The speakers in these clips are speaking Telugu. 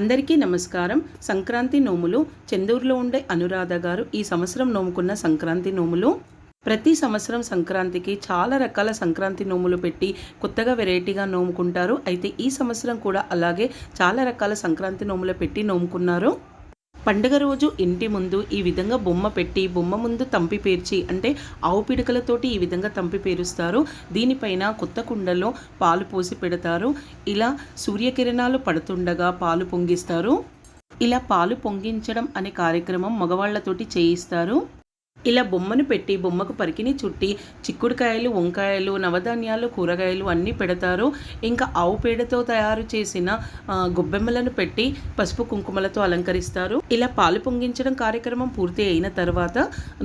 అందరికీ నమస్కారం. సంక్రాంతి నోములు చందూరులో ఉండే అనురాధ గారు ఈ సంవత్సరం నోముకున్న సంక్రాంతి నోములు. ప్రతి సంవత్సరం సంక్రాంతికి చాలా రకాల సంక్రాంతి నోములు పెట్టి కొత్తగా వెరైటీగా నోముకుంటారు. అయితే ఈ సంవత్సరం కూడా అలాగే చాలా రకాల సంక్రాంతి నోములు పెట్టి నోముకున్నారు. పండుగ రోజు ఇంటి ముందు ఈ విధంగా బొమ్మ పెట్టి బొమ్మ ముందు తంపి పేర్చి అంటే ఆవు పిడకలతోటి ఈ విధంగా తంపి పేరుస్తారు. దీనిపైన కొత్త కుండలో పాలు పోసి పెడతారు. ఇలా సూర్యకిరణాలు పడుతుండగా పాలు పొంగిస్తారు. ఇలా పాలు పొంగించడం అనే కార్యక్రమం మగవాళ్ళతోటి చేయిస్తారు. ఇలా బొమ్మను పెట్టి బొమ్మకు పరికిని చుట్టి చిక్కుడుకాయలు వంకాయలు నవధాన్యాలు కూరగాయలు అన్నీ పెడతారు. ఇంకా ఆవు పేడతో తయారు చేసిన గొబ్బెమ్మలను పెట్టి పసుపు కుంకుమలతో అలంకరిస్తారు. ఇలా పాలు పొంగించడం కార్యక్రమం పూర్తి అయిన తర్వాత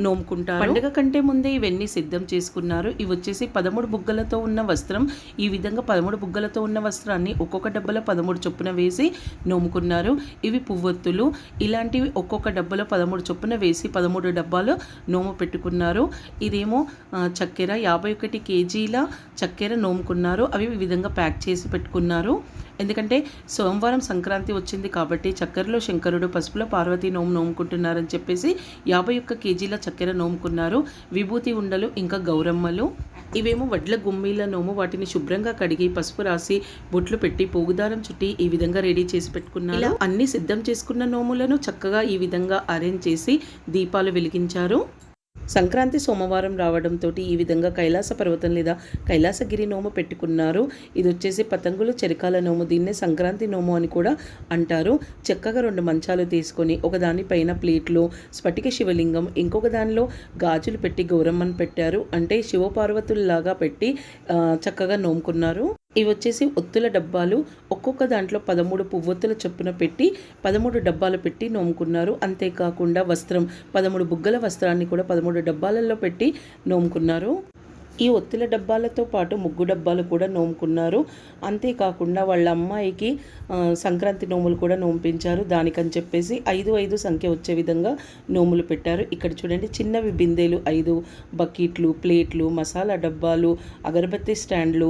నోముకుంటారు. పండుగ కంటే ముందే ఇవన్నీ సిద్ధం చేసుకున్నారు. ఇవి వచ్చేసి పదమూడు బుగ్గలతో ఉన్న వస్త్రం. ఈ విధంగా పదమూడు బుగ్గలతో ఉన్న వస్త్రాన్ని ఒక్కొక్క డబ్బలో పదమూడు చొప్పున వేసి నోముకున్నారు. ఇవి పువ్వొత్తులు. ఇలాంటివి ఒక్కొక్క డబ్బాలో పదమూడు చొప్పున వేసి పదమూడు డబ్బాలు నోము పెట్టుకున్నారు. ఇదేమో చక్కెర యాభై ఒకటి కేజీల చక్కెర నోముకున్నారు. అవి ఈ విధంగా ప్యాక్ చేసి పెట్టుకున్నారు. ఎందుకంటే సోమవారం సంక్రాంతి వచ్చింది కాబట్టి చక్కెరలో శంకరుడు పసుపులో పార్వతి నోము నోముకుంటున్నారని చెప్పేసి యాభై ఒక్క కేజీల చక్కెర నోముకున్నారు. విభూతి ఉండలు ఇంకా గౌరమ్మలు. ఇవేమో వడ్ల గుమ్మీల నోము వాటిని శుభ్రంగా కడిగి పసుపు రాసి బొట్లు పెట్టి పోగుదారం చుట్టి ఈ విధంగా రెడీ చేసి పెట్టుకున్నారు. అన్ని సిద్ధం చేసుకున్న నోములను చక్కగా ఈ విధంగా అరేంజ్ చేసి దీపాలు వెలిగించారు. సంక్రాంతి సోమవారం రావడంతో ఈ విధంగా కైలాస పర్వతం లేదా కైలాసగిరి నోము పెట్టుకున్నారు. ఇది వచ్చేసి పతంగులు చెరకాల నోము దీన్నే సంక్రాంతి నోము అని కూడా అంటారు. చక్కగా రెండు మంచాలు తీసుకొని ఒకదాని పైన ప్లేట్లు స్ఫటిక శివలింగం ఇంకొక దానిలో గాజులు పెట్టి గౌరమ్మను పెట్టారు. అంటే శివపార్వతుల్లాగా పెట్టి చక్కగా నోముకున్నారు. ఇవి వచ్చేసి ఒత్తుల డబ్బాలు. ఒక్కొక్క దాంట్లో పదమూడు పువ్వొత్తుల చొప్పున పెట్టి పదమూడు డబ్బాలు పెట్టి నోముకున్నారు. అంతేకాకుండా వస్త్రం పదమూడు బుగ్గల వస్త్రాన్ని కూడా పదమూడు డబ్బాలలో పెట్టి నోముకున్నారు. ఈ ఒత్తిల డబ్బాలతో పాటు ముగ్గు డబ్బాలు కూడా నోముకున్నారు. అంతేకాకుండా వాళ్ళ అమ్మాయికి సంక్రాంతి నోములు కూడా నోంపించారు. దానికని చెప్పేసి ఐదు ఐదు సంఖ్య వచ్చే విధంగా నోములు పెట్టారు. ఇక్కడ చూడండి చిన్నవి బిందెలు ఐదు బకెట్లు ప్లేట్లు మసాలా డబ్బాలు అగరబత్తి స్టాండ్లు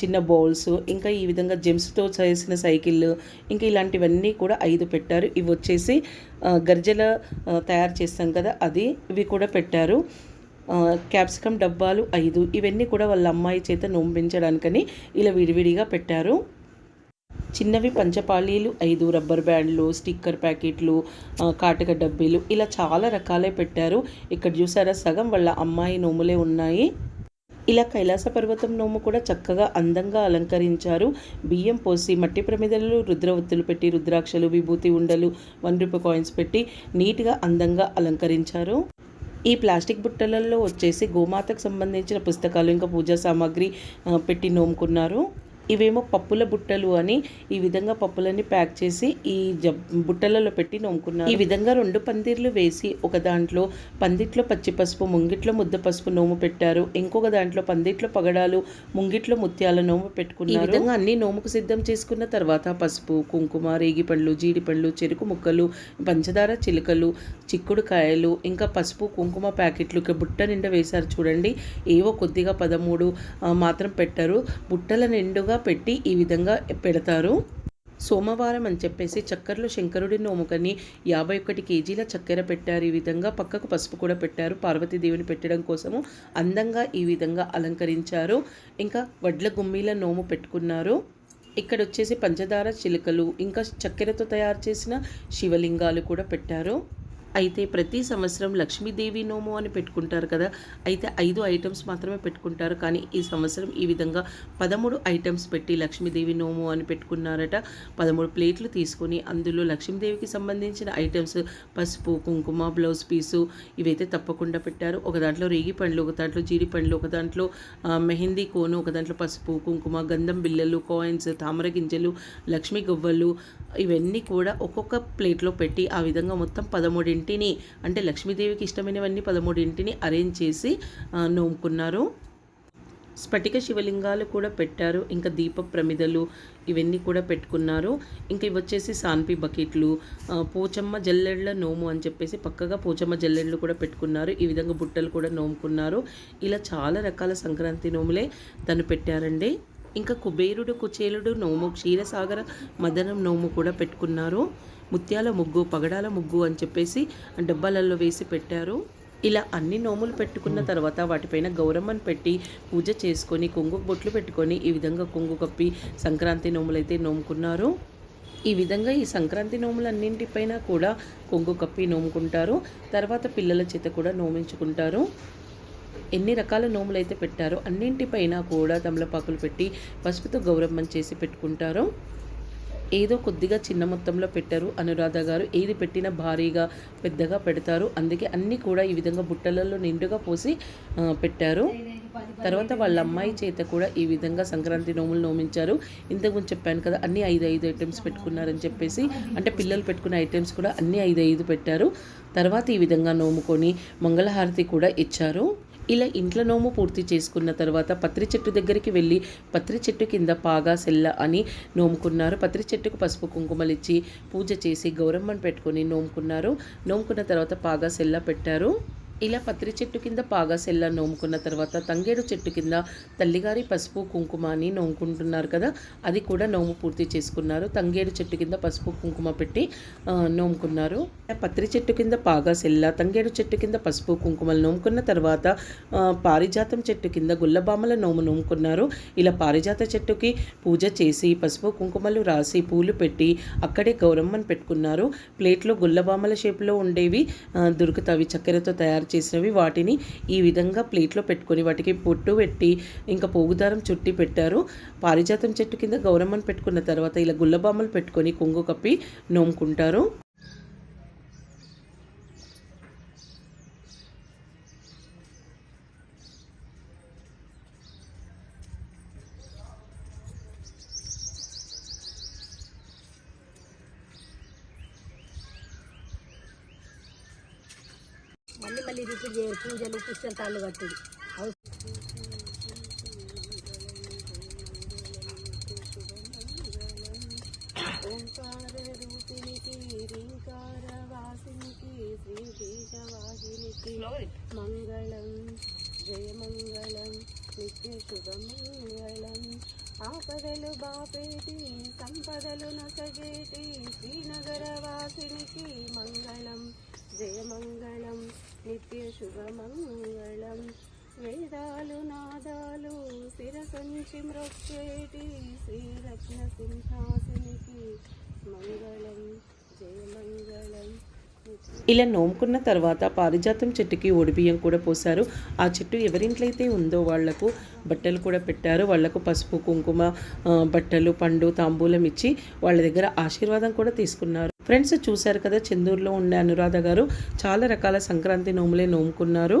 చిన్న బౌల్స్ ఇంకా ఈ విధంగా జెమ్స్తో చేసిన సైకిళ్ళు ఇంకా ఇలాంటివన్నీ కూడా ఐదు పెట్టారు. ఇవి వచ్చేసి గర్జల తయారు చేస్తాం కదా అది ఇవి కూడా పెట్టారు. క్యాప్సికమ్ డబ్బాలు ఐదు. ఇవన్నీ కూడా వాళ్ళ అమ్మాయి చేత నోంపించడానికని ఇలా విడివిడిగా పెట్టారు. చిన్నవి పంచపాళీలు ఐదు రబ్బర్ బ్యాండ్లు స్టిక్కర్ ప్యాకెట్లు కాటక డబ్బీలు ఇలా చాలా రకాలే పెట్టారు. ఇక్కడ చూసారా సగం వాళ్ళ అమ్మాయి నోములే ఉన్నాయి. ఇలా కైలాస పర్వతం నోము కూడా చక్కగా అందంగా అలంకరించారు. బియ్యం పోసి మట్టి ప్రమిదలు రుద్రవత్తులు పెట్టి రుద్రాక్షలు విభూతి ఉండలు వన్ రూపీ కాయిన్స్ పెట్టి నీట్గా అందంగా అలంకరించారు. ఈ ప్లాస్టిక్ బుట్టలలో వచ్చేసి గోమాతకు సంబంధించిన పుస్తకాలు ఇంకా పూజా సామాగ్రి పెట్టి నోముకున్నారు. ఇవేమో పప్పుల బుట్టలు అని ఈ విధంగా పప్పులన్నీ ప్యాక్ చేసి ఈ బుట్టలలో పెట్టి నోముకున్నారు ఈ విధంగా రెండు పందిర్లు వేసి ఒక దాంట్లో పందిట్లో పచ్చి పసుపు ముంగిట్లో ముద్ద పసుపు నోము పెట్టారు. ఇంకొక దాంట్లో పందిట్లో పగడాలు ముంగిట్లో ముత్యాల నోము పెట్టుకున్నారు. ఈ విధంగా అన్ని నోముకు సిద్ధం చేసుకున్న తర్వాత పసుపు కుంకుమ రేగి పండ్లు చెరుకు ముక్కలు పంచదార చిలుకలు చిక్కుడు కాయలు ఇంకా పసుపు కుంకుమ ప్యాకెట్లు ఇక బుట్ట నిండా వేశారు. చూడండి ఏవో కొద్దిగా పదమూడు మాత్రం పెట్టారు. బుట్టల నిండుగా పెట్టి ఈ విధంగా పెడతారు. సోమవారం అని చెప్పేసి చక్కెరలో శంకరుడి నోముకని యాభై ఒకటి కేజీల చక్కెర పెట్టారు. ఈ విధంగా పక్కకు పసుపు కూడా పెట్టారు. పార్వతీదేవిని పెట్టడం కోసము అందంగా ఈ విధంగా అలంకరించారు. ఇంకా వడ్ల గుమ్మీల నోము పెట్టుకున్నారు. ఇక్కడ వచ్చేసి పంచదార చిలుకలు ఇంకా చక్కెరతో తయారు చేసిన శివలింగాలు కూడా పెట్టారు. అయితే ప్రతి సంవత్సరం లక్ష్మీదేవి నోము అని పెట్టుకుంటారు కదా అయితే ఐదు ఐటమ్స్ మాత్రమే పెట్టుకుంటారు. కానీ ఈ సంవత్సరం ఈ విధంగా పదమూడు ఐటమ్స్ పెట్టి లక్ష్మీదేవి నోము అని పెట్టుకున్నారట. పదమూడు ప్లేట్లు తీసుకొని అందులో లక్ష్మీదేవికి సంబంధించిన ఐటమ్స్ పసుపు కుంకుమ బ్లౌజ్ పీసు ఇవైతే తప్పకుండా పెట్టారు. ఒక దాంట్లో రేగి పండ్లు ఒక దాంట్లో జీడి పండ్లు ఒక దాంట్లో మెహందీ కోను ఒక దాంట్లో పసుపు కుంకుమ గంధం బిళ్ళలు కాయిన్స్ తామర గింజలు లక్ష్మీ గవ్వలు ఇవన్నీ కూడా ఒక్కొక్క ప్లేట్లో పెట్టి ఆ విధంగా మొత్తం పదమూడింటిని అంటే లక్ష్మీదేవికి ఇష్టమైనవన్నీ పదమూడింటిని అరేంజ్ చేసి నోముకున్నారు. స్ఫటిక శివలింగాలు కూడా పెట్టారు ఇంకా దీప ప్రమిదలు ఇవన్నీ కూడా పెట్టుకున్నారు. ఇంకా ఇవి వచ్చేసి సాన్పి బకెట్లు పోచమ్మ జల్లెళ్ళ నోము అని చెప్పేసి పక్కగా పోచమ్మ జల్లెళ్ళు కూడా పెట్టుకున్నారు. ఈ విధంగా బుట్టలు కూడా నోముకున్నారు. ఇలా చాలా రకాల సంక్రాంతి నోములే తను పెట్టారండి. ఇంకా కుబేరుడు కుచేలుడు నోము క్షీరసాగర మదనం నోము కూడా పెట్టుకున్నారు. ముత్యాల ముగ్గు పగడాల ముగ్గు అని చెప్పేసి డబ్బాలలో వేసి పెట్టారు. ఇలా అన్ని నోములు పెట్టుకున్న తర్వాత వాటిపైన గౌరమ్మను పెట్టి పూజ చేసుకొని కొంగు బొట్లు పెట్టుకొని ఈ విధంగా కొంగు కప్పి సంక్రాంతి నోములైతే నోముకున్నారు. ఈ విధంగా ఈ సంక్రాంతి నోములన్నింటిపైన కూడా కొంగు కప్పి నోముకుంటారు. తర్వాత పిల్లల చేత కూడా నోమించుకుంటారు. ఎన్ని రకాల నోములు అయితే పెట్టారో అన్నింటిపైన కూడా తమలపాకులు పెట్టి పసుపుతో గౌరమ్మని చేసి పెట్టుకుంటారు. ఏదో కొద్దిగా చిన్న మొత్తంలో పెట్టారు. అనురాధ గారు ఏది పెట్టినా భారీగా పెద్దగా పెడతారు. అందుకే అన్నీ కూడా ఈ విధంగా బుట్టలలో నిండుగా పోసి పెట్టారు. తర్వాత వాళ్ళ అమ్మాయి చేత కూడా ఈ విధంగా సంక్రాంతి నోములు నోమించారు. ఇంతకుముందు చెప్పాను కదా అన్ని ఐదు ఐదు ఐటమ్స్ పెట్టుకున్నారని చెప్పేసి అంటే పిల్లలు పెట్టుకున్న ఐటమ్స్ కూడా అన్ని ఐదు ఐదు పెట్టారు. తర్వాత ఈ విధంగా నోముకొని మంగళహారతి కూడా ఇచ్చారు. ఇలా ఇంట్లో నోము పూర్తి చేసుకున్న తర్వాత పత్రి చెట్టు దగ్గరికి వెళ్ళి పత్రి చెట్టు కింద పాగా సెల్ల అని నోముకున్నారు. పత్రి చెట్టుకు పసుపు కుంకుమలు ఇచ్చి పూజ చేసి గౌరమ్మను పెట్టుకొని నోముకున్నారు. నోముకున్న తర్వాత పాగా సెల్ల పెట్టారు. ఇలా పత్రి చెట్టు కింద పాగాసెల్ల నోముకున్న తర్వాత తంగేడు చెట్టు కింద తల్లిగారి పసుపు కుంకుమ అని నోముకుంటున్నారు కదా అది కూడా నోము పూర్తి చేసుకున్నారు. తంగేడు చెట్టు కింద పసుపు కుంకుమ పెట్టి నోముకున్నారు. పత్రి చెట్టు కింద పాగాసెల్ల తంగేడు చెట్టు కింద పసుపు కుంకుమలు నోముకున్న తర్వాత పారిజాతం చెట్టు కింద గుల్లబామల నోము నోముకున్నారు. ఇలా పారిజాత చెట్టుకి పూజ చేసి పసుపు కుంకుమలు రాసి పూలు పెట్టి అక్కడే గౌరమ్మని పెట్టుకున్నారు. ప్లేట్లో గుల్లబామల షేప్లో ఉండేవి దొరుకుతావి చక్కెరతో తయారు చేసినవి. వాటిని ఈ విధంగా ప్లేట్లో పెట్టుకొని వాటికి పొట్టు పెట్టి ఇంకా పోగుదారం చుట్టి పెట్టారు. పారిజాతం చెట్టు కింద గౌరమ్మను పెట్టుకున్న తర్వాత ఇలా గుల్లబామలు పెట్టుకొని కొంగు కప్పి నోముకుంటారు. మళ్ళీ మళ్ళీ రిపీట్ చేయ పూజలు పుస్తకాలు కట్టుడు. ఓంకార రూపిణికి రీంకార వాసినికి శ్రీ బీజవాసినికి మంగళం జయ మంగళం నిత్య శుభమంగళం ఆపదలు బాపేటి సంపదలు నసగేటి శ్రీనగర వాసినికి మంగళం. జయ మంగళం శుభమంగళం వేదాలు నాదాలు శిరసంచి మ్రొక్కేటి శ్రీరత్న సింహాసునికి మంగళం జయ మంగళం ఇలా నోముకున్న తర్వాత పారిజాతం చెట్టుకి ఒడిబియ్యం కూడా పోశారు. ఆ చెట్టు ఎవరింట్లయితే ఉందో వాళ్ళకు బట్టలు కూడా పెట్టారు. వాళ్ళకు పసుపు కుంకుమ బట్టలు పండు తాంబూలం ఇచ్చి వాళ్ళ దగ్గర ఆశీర్వాదం కూడా తీసుకున్నారు. ఫ్రెండ్స్ చూశారు కదా చందూరులో ఉండే అనురాధ గారు చాలా రకాల సంక్రాంతి నోములే నోముకున్నారు.